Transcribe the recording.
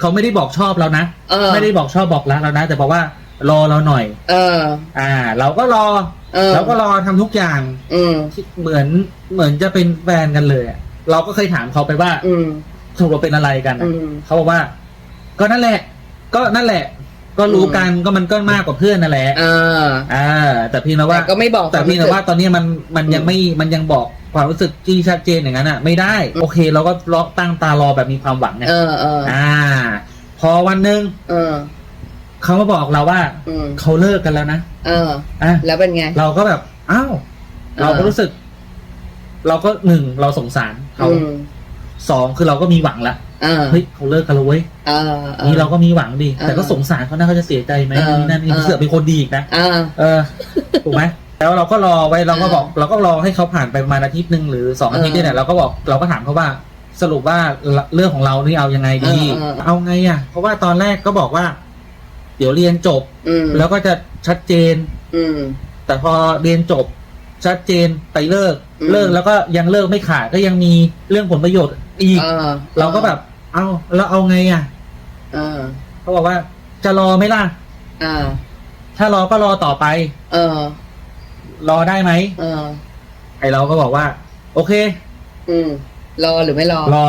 เขาไม่ได้บอกชอบเรานะเออ ไม่ได้บอกชอบบอกรักเรานะ แต่บอกว่ารอเราหน่อย เออ อ่า เราก็รอเออเราก็รอทำทุกอย่าง อืมที่เหมือนเหมือนจะเป็นแฟนกันเลยอะเราก็เคยถามเขาไปว่าอืม ถูกเราเป็นอะไรกันอะอืม เขาบอกว่า ก็นั่นแหละ ก็นั่นแหละ ก็รู้กันก็มันก็มากกว่าเพื่อนนั่นแหละเอออ่าแต่เพียงแต่ว่าแต่ก็ไม่บอกแต่เพียงแต่ว่าตอนนี้มันมันยังไม่มันยังบอก ความรู้สึกที่ชัดเจนอย่างนั้นอะ ไม่ได้ โอเค เราก็รอตั้งตารอแบบมีความหวังไงเออเอออ่า พอวันหนึ่งเออเขามาบอกเราว่าอืมเขาเลิกกันแล้วนะเออ อะแล้วเป็นไง เราก็แบบอ้าวเออเราก็รู้สึก เราก็หนึ่งเราสงสารเขาอืมสองคือเราก็มีหวังละเออเฮ้ยเขาเลิกกันแล้วเว้ยเออออ นี่เราก็มีหวังดี เออแต่ก็สงสารเขานะเขาจะเสียใจไหมเออนี่นั่นนี่เออ เสือกเป็นคนดีอีกนะเออ เออถูกไหม แล้วเราก็รอไว้เราก็บอกเออเราก็รอให้เขาผ่านไปประมาณอาทิตย์หนึ่งหรือสองอาทิตย์เออเนี่ยแหละเราก็บอกเราก็ถามเขาว่าสรุปว่าเรื่องของเรานี่เอายังไงดี เออเออ เอาไงอะ เพราะว่าตอนแรกก็บอกว่า เดี๋ยวเรียนจบ อืมแล้วก็จะชัดเจน อืม แต่พอเรียนจบชัดเจนไปเลิก อืม เลิกแล้วก็ยังเลิกไม่ขาดก็ยังมีเรื่องผลประโยชน์อีกเออเราก็แบบ เอาแล้วเอาไงอะเออเขาบอกว่าจะรอไหมล่ะอ่าถ้ารอก็รอต่อไป เออ รอได้ไหมเออ ไอเราก็บอกว่า โอเค อืม รอหรือไม่รอ รอ